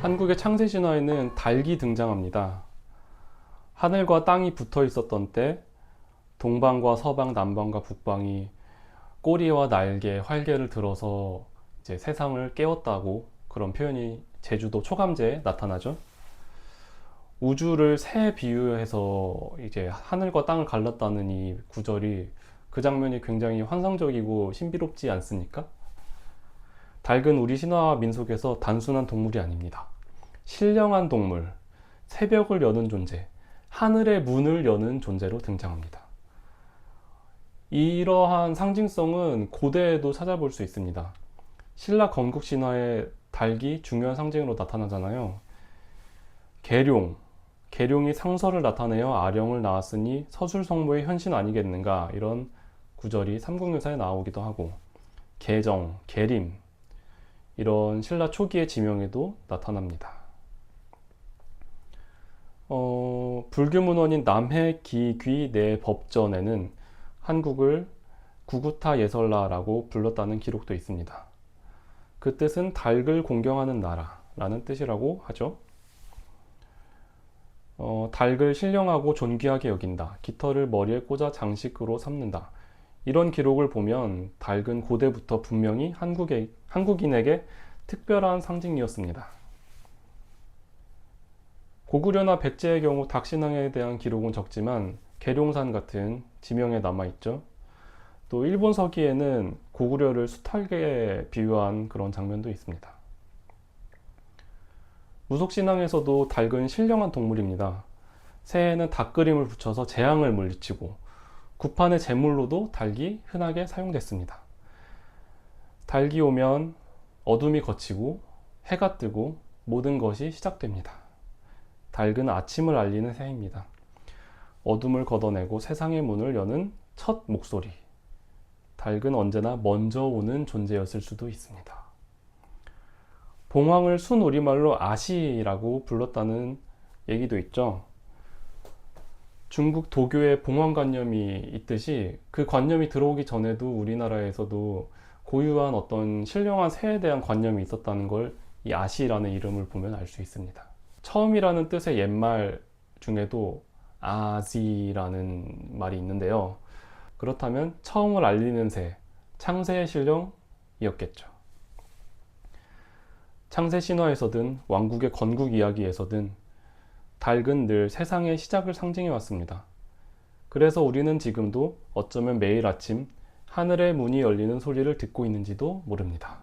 한국의 창세 신화에는 닭이 등장합니다. 하늘과 땅이 붙어 있었던 때 동방과 서방, 남방과 북방이 꼬리와 날개, 활개를 들어서 이제 세상을 깨웠다고 그런 표현이 제주도 초감제에 나타나죠. 우주를 새 비유해서 이제 하늘과 땅을 갈랐다는 이 구절이 그 장면이 굉장히 환상적이고 신비롭지 않습니까? 닭은 우리 신화와 민속에서 단순한 동물이 아닙니다. 신령한 동물, 새벽을 여는 존재, 하늘의 문을 여는 존재로 등장합니다. 이러한 상징성은 고대에도 찾아볼 수 있습니다. 신라 건국 신화에 닭이 중요한 상징으로 나타나잖아요. 계룡, 계룡이 상서를 나타내어 아령을 낳았으니 서술성모의 현신 아니겠는가 이런 구절이 삼국유사에 나오기도 하고 계정, 계림 이런 신라 초기의 지명에도 나타납니다. 어, 불교 문헌인 남해 기귀 내 법전에는 한국을 구구타 예설라라고 불렀다는 기록도 있습니다. 그 뜻은 닭을 공경하는 나라라는 뜻이라고 하죠. 어, 닭을 신령하고 존귀하게 여긴다. 깃털을 머리에 꽂아 장식으로 삼는다. 이런 기록을 보면 닭은 고대부터 분명히 한국에, 한국인에게 특별한 상징이었습니다. 고구려나 백제의 경우 닭신앙에 대한 기록은 적지만 계룡산 같은 지명에 남아있죠. 또 일본 서기에는 고구려를 숱하게 비유한 그런 장면도 있습니다. 무속신앙에서도 닭은 신령한 동물입니다. 새해에는 닭 그림을 붙여서 재앙을 물리치고 구판의 제물로도 닭이 흔하게 사용됐습니다. 닭이 오면 어둠이 걷히고 해가 뜨고 모든 것이 시작됩니다. 닭은 아침을 알리는 새입니다. 어둠을 걷어내고 세상의 문을 여는 첫 목소리. 닭은 언제나 먼저 오는 존재였을 수도 있습니다. 봉황을 순우리말로 아시라고 불렀다는 얘기도 있죠. 중국 도교에 봉황관념이 있듯이 그 관념이 들어오기 전에도 우리나라에서도 고유한 어떤 신령한 새에 대한 관념이 있었다는 걸 이 아시라는 이름을 보면 알 수 있습니다. 처음이라는 뜻의 옛말 중에도 아지라는 말이 있는데요. 그렇다면 처음을 알리는 새, 창세의 신령이었겠죠. 창세 신화에서든 왕국의 건국 이야기에서든 닭은 늘 세상의 시작을 상징해 왔습니다. 그래서 우리는 지금도 어쩌면 매일 아침 하늘의 문이 열리는 소리를 듣고 있는지도 모릅니다.